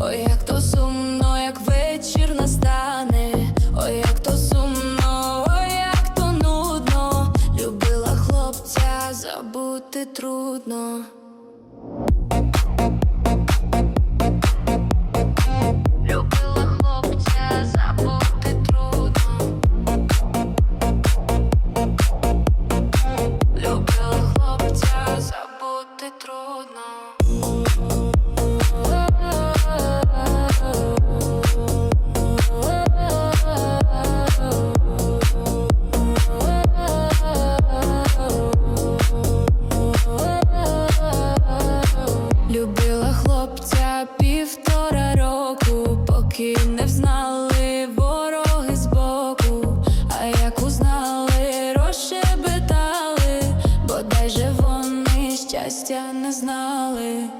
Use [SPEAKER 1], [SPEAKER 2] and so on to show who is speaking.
[SPEAKER 1] Ой, як то сумно, як вечір настане, ой, як то сумно, ой, як то нудно, любила хлопця, забути трудно. Забути трудно. Любила хлопця півтора року, поки не взнали вороги збоку, а як узнали, розшебетали, бодай же вони щастя не знали.